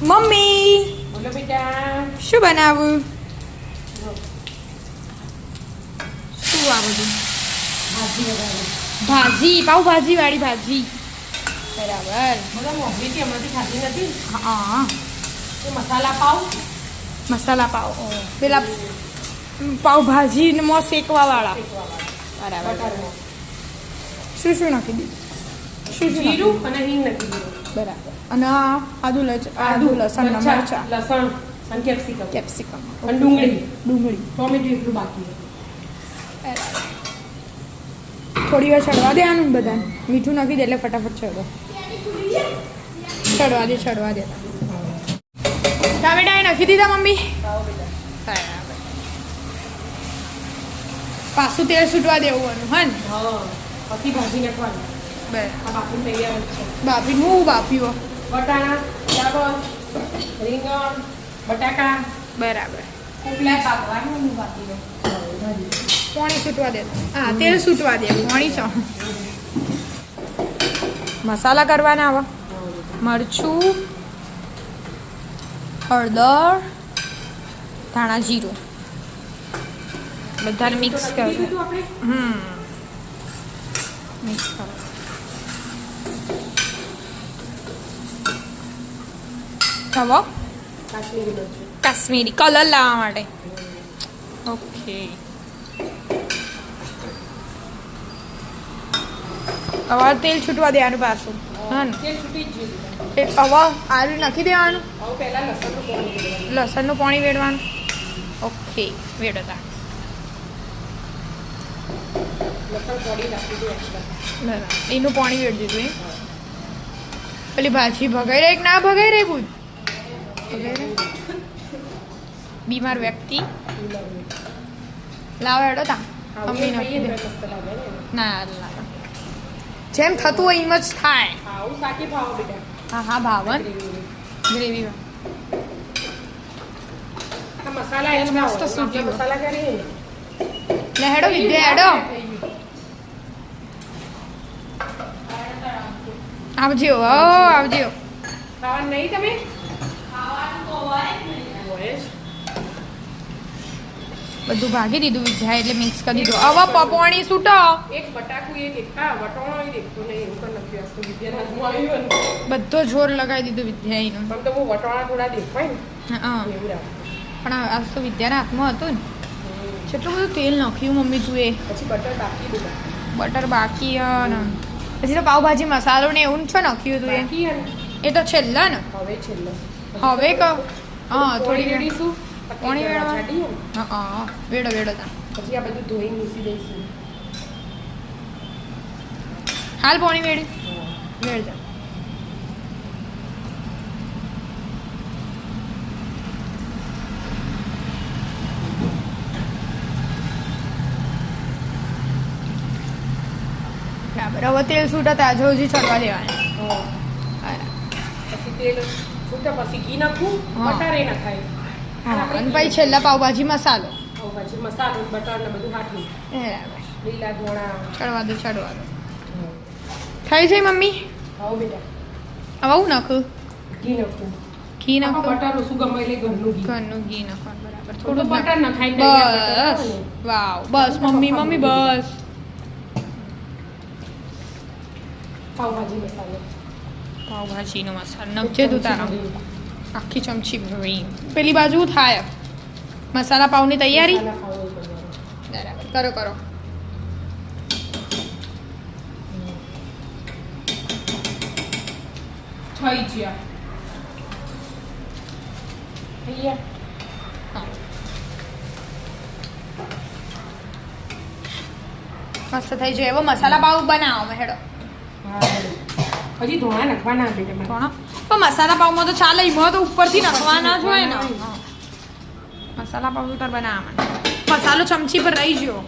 Mummy! બોલો બેટા. શું બનાવું? શું આ બધું? ભાજી વગાડો. ભાજી? વાળી ભાજી. બરાબર. મતલબ મોંઘી છે હમણાંથી ખાધી નથી? હા. મસાલા પાવ મસાલા પાવ પેલા પાવ ભાજી મો શેકવા વાળા. બરાબર. શું શું નાખી દીધું? જીરું અને હિંગ નાખી દીધું બરાબર. અને આ આદુ લચ આદુ લસણ મરચા લસણ અને કેપ્સિકમ. કેપ્સિકમ. અને ડુંગળી. ડુંગળી. ટોમેટો એટલું બાકી થોડી વાર ચડવા દે આનું બધાને. મીઠું નાખી દે એટલે ફટાફટ ચડો. ચડવા દે ચડવા દે. ટામેટા નાખી દીધા મમ્મી. પાછું તેલ છૂટવા દેવું આનું હા ને પછી ભાજી નાખવાની. બરાબર બાફી હું બાપ્યો વટાણા ડાબર રીંગણ બટાકા. બરાબર. ઉપલા પાકવાનું હું બાકી દઉં પાણી છૂટવા દે. હા તેલ છૂટવા દે. પાણી છો. મસાલા કરવાના આવા મરચું હળદર ધાણા જીરું. બધાને મિક્સ કરો હમ. મિક્સ કરો હવે કાશ્મીરી કલર લાવવા માટે. ઓકે. હવે તેલ છૂટવા દેવાનું પાછું. હા ને? હવે આલુ નાખી દેવાનું? લસણનું પાણી વેડવાનું. ઓકે વેડતા. એનું પાણી વેડ દીધું પેલી ભાજી ભગાઈ રહી કે ના ભગાઈ રહી બુધ બીમાર વ્યક્તિ. લાવો હેડો તા. મમ્મી ને. ને. જેમ થતું હોય એમ જ થાય. હા હા ભાવન. ગ્રેવી મસ્ત કરીએ લે હેડો વિદ્યા હેડો. આવજો આવજો. નહીં તમે હોય જ. બધું ભાગી દીધું વિદ્યા એટલે મિક્સ કરી દીધું. હવે પપોણી છૂટો એક બટાકું એક એક વટોણો દેખતો નહીં એવું પણ નથી આસ્તો વિદ્યા હાથમાં બધો જોર લગાવી દીધું વિદ્યાનું પણ તો હું વટોણા થોડા દેખાય ને. હા એવું પણ આજ તો વિદ્યાના હાથમાં હતું ને. કેટલું બધું તેલ નાખ્યું મમ્મી તું એ. પછી બટર બાકી બટર બાકી ને. પછી તો પાવભાજી મસાલો ને એવું છો નાખ્યું તું એ? તો છેલ્લા ને. હવે છેલ્લો. હવે ક હા થોડી રેડી રેડીશું પોણી વેડવા? હા હા વેડો વેડો તા પછી આ બધું ધોઈ મૂકી દઈશું. હાલ પોણી વેડી વેડ જા. હવે તેલ છૂટા તાજો હજી ચડવા દેવાના. પછી તેલ છૂટા પછી ઘી નાખવું. નાખાય નખાય હા અને પછી છેલ્લા પાવભાજી મસાલો હવે મસાલો બટર ને બધું હાથું. બરાબર. લીલા ધોણા. ચડવા દો ચડવા દો. થઈ જાય મમ્મી? આવો બેટા. હવે હું નાખું? ઘી નાખું. બટર ઓછું ગમે એટલે ઘરનું ઘી. ઘરનું ઘી નાખવાનું બરાબર. થોડું થોડું બટર નખાય તો એટલે બટર બસ. વાવ. બસ મમ્મી મમ્મી બસ. પાવભાજી મસાલો. પાવભાજીનો મસાલો. નખજે તું તારા. આખી ચમચી ભરી પેલી બાજુ થાય. મસાલા પાવની તૈયારી. બરાબર કરો કરો. થઈ ગયા. થઈ ગયા? મસ્ત થઈ જાય એવો મસાલા પાઉ બનાવો હેડો. હજી ધોણા નાખવાના બેટા તમે થોડા પણ મસાલા પાવમાં તો ચાલે એમાં તો ઉપરથી નાખવાના જ હોય ને. મસાલા પાઉં તો તાર બનાવવાના. મસાલો ચમચી પર રહી ગયો.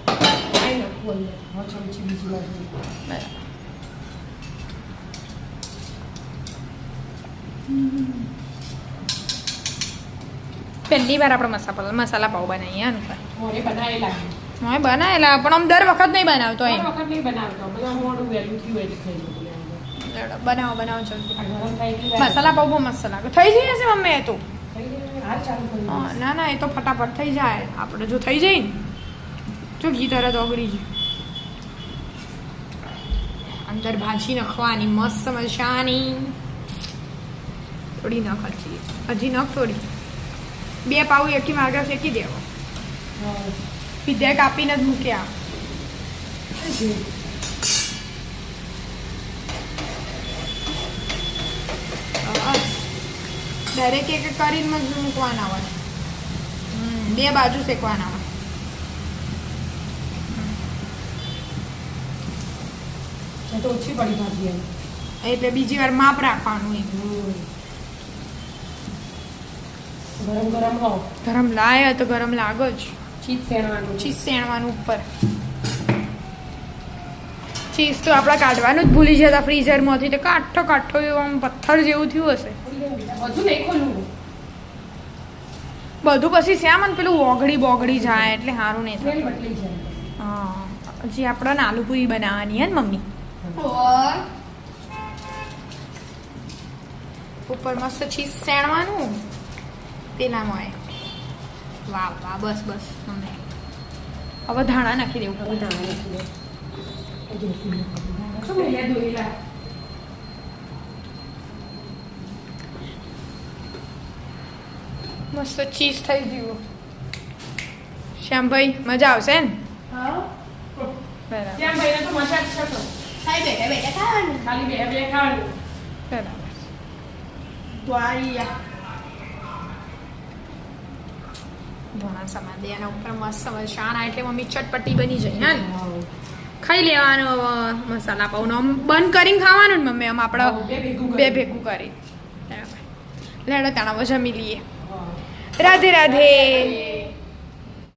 પહેલી વાર આપણે મસાલા મસાલા પાવ બનાવીએ ને બનાવેલા હા બનાવેલા પણ આમ દર વખત નહીં બનાવતો એમ. વખત નહીં બનાવતો. બધા મોડું વહેલું થયું એટલે બનાવો બનાવો જલ્દી. મસાલા પાઉં બહુ મસ્ત લાગે. થઈ જઈ હશે મમ્મી એ તો. ના ના એ તો ફટાફટ થઈ જાય. આપણે જો થઈ જાય ને જો ઘી તરત ઓગળી જાય અંદર ભાજી નખવાની મસ્ત મજાની. થોડી નખ હજી. હજી નખ થોડી. બે પાઉ એકી માર્ગે ફેંકી દેવો. વિદ્યા કાપીને જ મૂક્યા. દરેક એક કરીને જ મૂકવાના હોય? બે બાજુ શેકવાના હોય. તો ઓછી પડી ભાજી એટલે બીજી વાર માપ રાખવાનું એ ગરમ ગરમ હો. ગરમ લાય તો ગરમ લાગે જ. ચીજ શેણવાનું ચીજ સેણવાનું ઉપર. ચીઝ તો આપણે કાઢવાનું જ ભૂલી જતા ફ્રીઝરમાંથી. તો કાઠો કાઠો એવું આમ પથ્થર જેવું થયું હશે. બધું પછી શ્યામ ને પેલું ઓગળી બોગળી જાય એટલે સારું નહીં થાય. હા હજી આપણે આલુપુરી બનાવવાની હે ને મમ્મી. ઉપર મસ્ત ચીઝ સેણવાનું પેલામાં વાહ વાહ બસ બસ હવે ધાણા નાખી દેવું. હવે ધાણા નાખી દે. જોશું. શું મળ્યા દોરેલા? મસ્ત ચીઝ થઈ ગયું શ્યામભાઈ મજા આવશે ને હા? બરાબર ત્યાં ભાઈને તો મજા. ખાલી ખાવાનું બરાબર ધોણા સમા દે એના ઉપર મસ્ત મસાલા એટલે મમ્મી ચટપટી બની જાય હે ને ખાઈ લેવાનું મસાલા પાઉનો. આમ બંધ કરીને ખાવાનું ને મમ્મી આમ આપણે બે ભેગું કરી. લેડો તાણા જમી લઈએ રાધે રાધે.